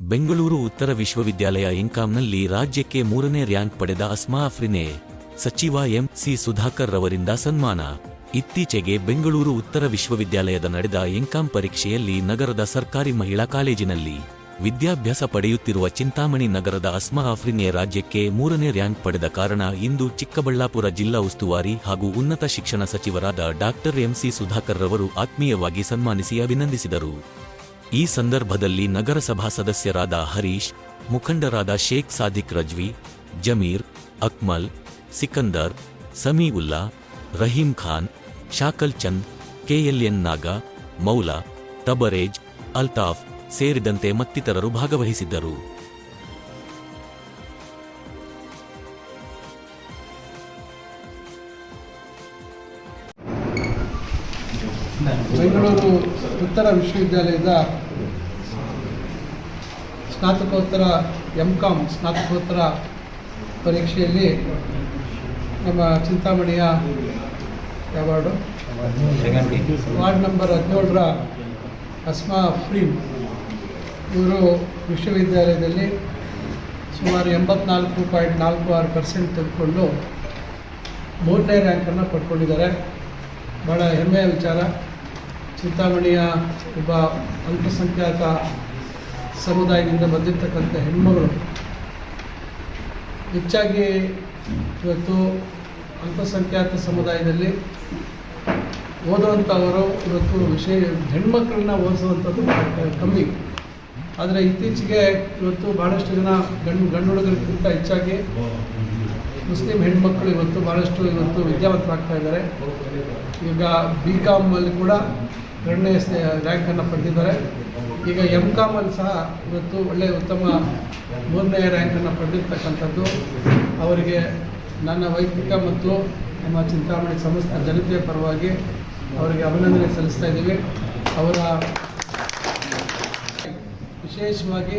ಬೆಂಗಳೂರು ಉತ್ತರ ವಿಶ್ವವಿದ್ಯಾಲಯ ಇನ್ಕಾಂನಲ್ಲಿ ರಾಜ್ಯಕ್ಕೆ ಮೂರನೇ ರ್ಯಾಂಕ್ ಪಡೆದ ಅಸ್ಮಾ ಅಫ್ರಿನೆ ಸಚಿವ ಎಂ ಸಿ ಸುಧಾಕರ್ ರವರಿಂದ ಸನ್ಮಾನ. ಇತ್ತೀಚೆಗೆ ಬೆಂಗಳೂರು ಉತ್ತರ ವಿಶ್ವವಿದ್ಯಾಲಯದ ನಡೆದ ಇನ್ಕಾಂ ಪರೀಕ್ಷೆಯಲ್ಲಿ ನಗರದ ಸರ್ಕಾರಿ ಮಹಿಳಾ ಕಾಲೇಜಿನಲ್ಲಿ ವಿದ್ಯಾಭ್ಯಾಸ ಪಡೆಯುತ್ತಿರುವ ಚಿಂತಾಮಣಿ ನಗರದ ಅಸ್ಮಾ ಅಫ್ರಿನೆ ರಾಜ್ಯಕ್ಕೆ ಮೂರನೇ ರ್ಯಾಂಕ್ ಪಡೆದ ಕಾರಣ ಇಂದು ಚಿಕ್ಕಬಳ್ಳಾಪುರ ಜಿಲ್ಲಾ ಉಸ್ತುವಾರಿ ಹಾಗೂ ಉನ್ನತ ಶಿಕ್ಷಣ ಸಚಿವರಾದ ಡಾಕ್ಟರ್ ಎಂಸಿ ಸುಧಾಕರ್ ರವರು ಆತ್ಮೀಯವಾಗಿ ಸನ್ಮಾನಿಸಿ ಅಭಿನಂದಿಸಿದರು. ಈ ಸಂದರ್ಭದಲ್ಲಿ ನಗರಸಭಾ ಸದಸ್ಯರಾದ ಹರೀಶ್, ಮುಖಂಡರಾದ ಶೇಖ್ ಸಾದಿಕ್ ರಜ್ವಿ, ಜಮೀರ್, ಅಕ್ಮಲ್, ಸಿಕಂದರ್, ಸಮೀವುಲ್ಲಾ, ರಹೀಂ ಖಾನ್, ಶಾಕಲ್ ಚಂದ್, ಕೆಎಲ್ಎನ್ ನಾಗ, ಮೌಲಾ, ತಬರೇಜ್, ಅಲ್ತಾಫ್ ಸೇರಿದಂತೆ ಮತ್ತಿತರರು ಭಾಗವಹಿಸಿದ್ದರು. ಬೆಂಗಳೂರು ಉತ್ತರ ವಿಶ್ವವಿದ್ಯಾಲಯದ ಸ್ನಾತಕೋತ್ತರ ಎಂ ಕಾಮ್ ಸ್ನಾತಕೋತ್ತರ ಪರೀಕ್ಷೆಯಲ್ಲಿ ನಮ್ಮ ಚಿಂತಾಮಣಿಯ ಅವಾರ್ಡು. ವಾರ್ಡ್ ನಂಬರ್ ಹದಿನೇಳರ ಅಸ್ಮಾ ಫ್ರೀಮ್ ಇವರು ವಿಶ್ವವಿದ್ಯಾಲಯದಲ್ಲಿ ಸುಮಾರು ಎಂಬತ್ನಾಲ್ಕು ಪಾಯಿಂಟ್ ನಾಲ್ಕು ಆರು ಪರ್ಸೆಂಟ್ ತೆಗೆದುಕೊಂಡು ಮೂರನೇ ರ್ಯಾಂಕನ್ನು ಪಡ್ಕೊಂಡಿದ್ದಾರೆ. ಭಾಳ ಹೆಮ್ಮೆಯ ವಿಚಾರ. ಚಿಂತಾಮಣಿಯ ಒಬ್ಬ ಅಲ್ಪಸಂಖ್ಯಾತ ಸಮುದಾಯದಿಂದ ಬಂದಿರತಕ್ಕಂಥ ಹೆಣ್ಮಗಳು. ಹೆಚ್ಚಾಗಿ ಇವತ್ತು ಅಲ್ಪಸಂಖ್ಯಾತ ಸಮುದಾಯದಲ್ಲಿ ಓದುವಂಥವರು ಇವತ್ತು ವಿಷಯ ಹೆಣ್ಮಕ್ಳನ್ನ ಓದಿಸುವಂಥದ್ದು ಕಮ್ಮಿ. ಆದರೆ ಇತ್ತೀಚೆಗೆ ಇವತ್ತು ಭಾಳಷ್ಟು ಜನ ಗಂಡು ಗಂಡು ಹುಡುಗರಿಗಿಂತ ಹೆಚ್ಚಾಗಿ ಮುಸ್ಲಿಂ ಹೆಣ್ಮಕ್ಳು ಇವತ್ತು ಭಾಳಷ್ಟು ಇವತ್ತು ವಿದ್ಯಾವಂತರಾಗ್ತಾ ಇದ್ದಾರೆ. ಈಗ ಬಿ ಕಾಮಲ್ಲಿ ಕೂಡ ಎರಡನೇ ರ್ಯಾಂಕನ್ನು ಪಡೆದಿದ್ದಾರೆ. ಈಗ ಎಂ ಕಾಮಲ್ಲಿ ಸಹ ಇವತ್ತು ಒಳ್ಳೆಯ ಉತ್ತಮ ಮೂರನೇ ರ್ಯಾಂಕನ್ನು ಪಡೆದಿರ್ತಕ್ಕಂಥದ್ದು. ಅವರಿಗೆ ನನ್ನ ವೈಯಕ್ತಿಕ ಮತ್ತು ನಮ್ಮ ಚಿಂತಾಮಣಿ ಸಂಸ್ಥೆ ಜನತೆಯ ಪರವಾಗಿ ಅವರಿಗೆ ಅಭಿನಂದನೆ ಸಲ್ಲಿಸ್ತಾ ಇದ್ದೀವಿ. ಅವರ ವಿಶೇಷವಾಗಿ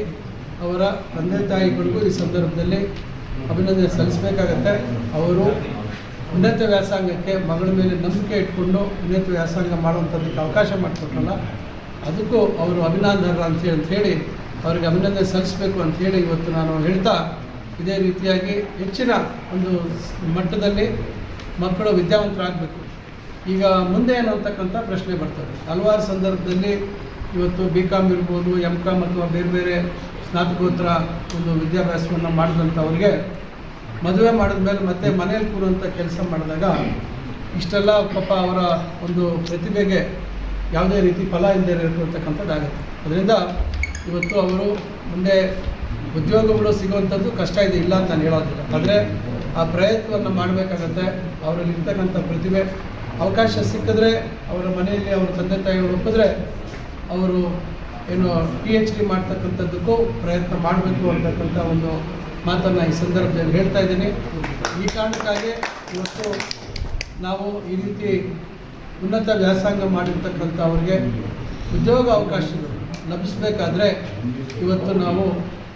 ಅವರ ತಂದೆ ತಾಯಿಗಳಿಗೂ ಈ ಸಂದರ್ಭದಲ್ಲಿ ಅಭಿನಂದನೆ ಸಲ್ಲಿಸಬೇಕಾಗತ್ತೆ. ಅವರು ಉನ್ನತ ವ್ಯಾಸಂಗಕ್ಕೆ ಮಗಳ ಮೇಲೆ ನಂಬಿಕೆ ಇಟ್ಕೊಂಡು ಉನ್ನತ ವ್ಯಾಸಂಗ ಮಾಡುವಂಥದ್ದಕ್ಕೆ ಅವಕಾಶ ಮಾಡಿಕೊಟ್ರಲ್ಲ, ಅದಕ್ಕೂ ಅವರು ಅಭಿನಂದನರ ಅಂತೇಳಿ ಅಂತ ಹೇಳಿ ಅವರಿಗೆ ಅಭಿನಂದನೆ ಸಲ್ಲಿಸಬೇಕು ಅಂತ ಹೇಳಿ ಇವತ್ತು ನಾನು ಹೇಳ್ತಾ ಇದೇ ರೀತಿಯಾಗಿ ಹೆಚ್ಚಿನ ಒಂದು ಮಟ್ಟದಲ್ಲಿ ಮಕ್ಕಳು ವಿದ್ಯಾವಂತರಾಗಬೇಕು. ಈಗ ಮುಂದೆ ಏನು ಅಂತಕ್ಕಂಥ ಪ್ರಶ್ನೆ ಬರ್ತದೆ. ಹಲವಾರು ಸಂದರ್ಭದಲ್ಲಿ ಇವತ್ತು ಬಿ ಕಾಮ್ ಇರ್ಬೋದು ಎಂ ಕಾಮ್ ಅಥವಾ ಬೇರೆ ಬೇರೆ ಸ್ನಾತಕೋತ್ತರ ಒಂದು ವಿದ್ಯಾಭ್ಯಾಸವನ್ನು ಮಾಡಿದಂಥವ್ರಿಗೆ ಮದುವೆ ಮಾಡಿದ ಮೇಲೆ ಮತ್ತೆ ಮನೇಲಿ ಕೂರುವಂಥ ಕೆಲಸ ಮಾಡಿದಾಗ ಇಷ್ಟೆಲ್ಲ ಪಾಪ ಅವರ ಒಂದು ಪ್ರತಿಭೆಗೆ ಯಾವುದೇ ರೀತಿ ಫಲ ಇಲ್ಲದೆ ಇರತಕ್ಕಂಥದ್ದಾಗುತ್ತೆ ಅದರಿಂದ ಇವತ್ತು ಅವರು ಮುಂದೆ ಉದ್ಯೋಗಗಳು ಸಿಗುವಂಥದ್ದು ಕಷ್ಟ ಇದೆ, ಇಲ್ಲ ಅಂತ ನಾನು ಹೇಳೋದಿಲ್ಲ. ಆದರೆ ಆ ಪ್ರಯತ್ನವನ್ನು ಮಾಡಬೇಕಾಗತ್ತೆ. ಅವರಲ್ಲಿ ಇರ್ತಕ್ಕಂಥ ಪ್ರತಿಭೆ, ಅವಕಾಶ ಸಿಕ್ಕಿದ್ರೆ ಅವರ ಮನೆಯಲ್ಲಿ ಅವರ ತಂದೆ ತಾಯಿಗಳು ಒಪ್ಪಿದ್ರೆ ಅವರು ಏನು ಪಿ ಎಚ್ ಡಿ ಮಾಡ್ತಕ್ಕಂಥದ್ದಕ್ಕೂ ಪ್ರಯತ್ನ ಮಾಡಬೇಕು ಅಂತಕ್ಕಂಥ ಒಂದು ಮಾತನ್ನು ಈ ಸಂದರ್ಭದಲ್ಲಿ ಹೇಳ್ತಾ ಇದ್ದೀನಿ. ಈ ಕಾರಣಕ್ಕಾಗಿ ಇವತ್ತು ನಾವು ಈ ರೀತಿ ಉನ್ನತ ವ್ಯಾಸಂಗ ಮಾಡಿರ್ತಕ್ಕಂಥ ಅವರಿಗೆ ಉದ್ಯೋಗ ಅವಕಾಶಗಳು ಲಭಿಸಬೇಕಾದ್ರೆ ಇವತ್ತು ನಾವು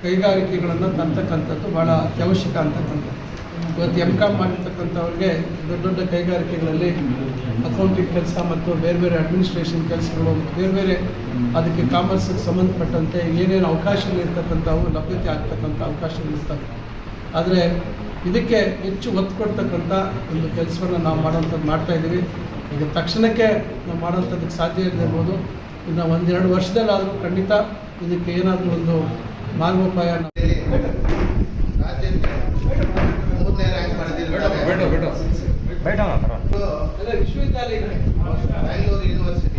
ಕೈಗಾರಿಕೆಗಳನ್ನು ತರ್ತಕ್ಕಂಥದ್ದು ಭಾಳ ಅತ್ಯವಶ್ಯಕ ಅಂತಕ್ಕಂಥದ್ದು. ಇವತ್ತು ಎಂ ಕಾಮ್ ಮಾಡಿರ್ತಕ್ಕಂಥವ್ರಿಗೆ ದೊಡ್ಡ ದೊಡ್ಡ ಕೈಗಾರಿಕೆಗಳಲ್ಲಿ ಅಕೌಂಟಿಂಗ್ ಕೆಲಸ ಮತ್ತು ಬೇರೆ ಬೇರೆ ಅಡ್ಮಿನಿಸ್ಟ್ರೇಷನ್ ಕೆಲಸಗಳು ಬೇರೆ ಬೇರೆ ಅದಕ್ಕೆ ಕಾಮರ್ಸ್ಗೆ ಸಂಬಂಧಪಟ್ಟಂತೆ ಏನೇನು ಅವಕಾಶಗಳಿರ್ತಕ್ಕಂಥವು ಲಭ್ಯತೆ ಆಗ್ತಕ್ಕಂಥ ಅವಕಾಶಗಳಿರ್ತವೆ ಆದರೆ ಇದಕ್ಕೆ ಹೆಚ್ಚು ಒತ್ತು ಕೊಡ್ತಕ್ಕಂಥ ಒಂದು ಕೆಲಸವನ್ನು ನಾವು ಮಾಡೋಂಥದ್ದು ಮಾಡ್ತಾ ಇದ್ದೀವಿ. ಈಗ ತಕ್ಷಣಕ್ಕೆ ನಾವು ಮಾಡೋಂಥದ್ದಕ್ಕೆ ಸಾಧ್ಯ ಇರ್ಬೋದು. ಇನ್ನು ಒಂದೆರಡು ವರ್ಷದಲ್ಲಾದರೂ ಖಂಡಿತ ಇದಕ್ಕೆ ಏನಾದರೂ ಒಂದು ಮಾರ್ಗೋಪಾಯ ನಾವು ರಾಜ್ಯಕ್ಕೆ ಮೂರನೇ ರ್ಯಾಂಕ್ ಪಡೆದಿದ್ದಾರೆ ಎಲ್ಲ ವಿಶ್ವವಿದ್ಯಾಲಯ ಬ್ಯಾಂಗ್ಳೂರು ಯೂನಿವರ್ಸಿಟಿ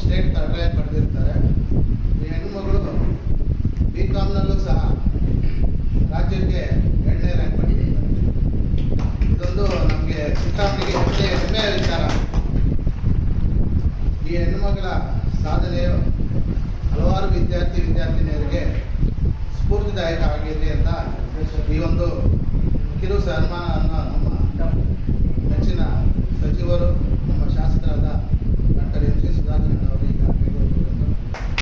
ಸ್ಟೇಟ್ ರ್ಯಾಂಕ್ ಪಡೆದಿರ್ತಾರೆ. ಈ ಹೆಣ್ಣುಮಗಳು ಬಿ ಕಾಮ್ನಲ್ಲೂ ಸಹ ರಾಜ್ಯಕ್ಕೆ ಎರಡನೇ ರ್ಯಾಂಕ್ ಪಡೆದಿರ್ತಾರೆ ಇದೊಂದು ನಮಗೆ ಸಿಕ್ಕಾಪಟ್ಟಿಗೆ ಹೆಮ್ಮೆ ಹೆಮ್ಮೆಯ ವಿಚಾರ ಈ ಹೆಣ್ಣುಮಗಳ ಸಾಧನೆಯು ಹಲವಾರು ವಿದ್ಯಾರ್ಥಿ ವಿದ್ಯಾರ್ಥಿನಿಯರಿಗೆ ಸ್ಫೂರ್ತಿದಾಯಕ ಆಗಿರಲಿ ಅಂತ ಈ ಒಂದು ಕಿರು ಸನ್ಮಾನವನ್ನು ನಮ್ಮ ನೆಚ್ಚಿನ ಸಚಿವರು, ನಮ್ಮ ಶಾಸಕರಾದ ಡಾಕ್ಟರ್ ಎಂ ಸಿ ಸುಧಾಕರ್ ಅವರಿಗೆ